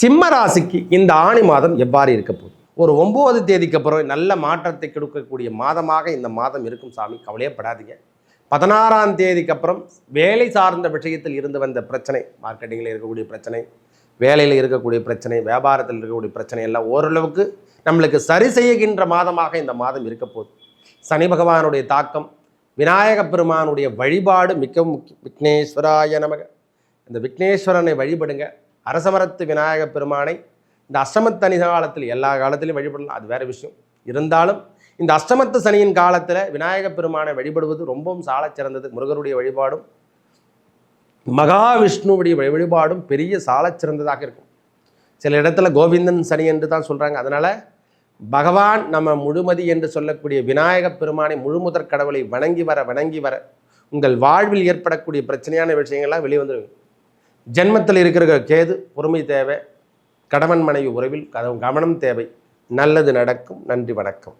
சிம்ம ராசிக்கு இந்த ஆணி மாதம் எவ்வாறு இருக்க போகுது? ஒரு ஒம்பது தேதிக்கு அப்புறம் நல்ல மாற்றத்தை கொடுக்கக்கூடிய மாதமாக இந்த மாதம் இருக்கும் சாமி கவலையப்படாதீங்க. பதினாறாம் தேதிக்கு அப்புறம் வேலை சார்ந்த விஷயத்தில் இருந்து வந்த பிரச்சனை மார்க்கெட்டிங்கில் இருக்கக்கூடிய பிரச்சனை வேலையில் இருக்கக்கூடிய பிரச்சனை வியாபாரத்தில் இருக்கக்கூடிய பிரச்சனை எல்லாம் ஓரளவுக்கு நம்மளுக்கு சரி செய்கின்ற மாதமாக இந்த மாதம் இருக்க போகுது. சனி பகவானுடைய தாக்கம் விநாயக பெருமானுடைய வழிபாடு மிக முக்கிய விக்னேஸ்வராய நமக. இந்த விக்னேஸ்வரனை வழிபடுங்க. அரசமரத்து விநாயக பெருமானை இந்த அஷ்டமத்தனி காலத்தில் எல்லா காலத்திலையும் வழிபடலாம். அது வேறு விஷயம். இருந்தாலும் இந்த அஷ்டமத்து சனியின் காலத்தில் விநாயக பெருமானை வழிபடுவது ரொம்பவும் சால சிறந்தது. முருகருடைய வழிபாடும் மகாவிஷ்ணுவுடைய வழிபாடும் பெரிய சாலச் சிறந்ததாக இருக்கும். சில இடத்துல கோவிந்தன் சனி என்று தான் சொல்கிறாங்க அதனால் பகவான் நம்ம முழுமதி என்று சொல்லக்கூடிய விநாயகப் பெருமானை முழுமுதற் கடவுளை வணங்கி வர வணங்கி வர உங்கள் வாழ்வில் ஏற்படக்கூடிய பிரச்சனையான விஷயங்கள்லாம் வெளியே ஜென்மத்தில் இருக்கிற கேது பொறுமை தேவை. கணவன் மனைவி உறவில் கவனம் தேவை. நல்லது நடக்கும் நன்றி வணக்கம்.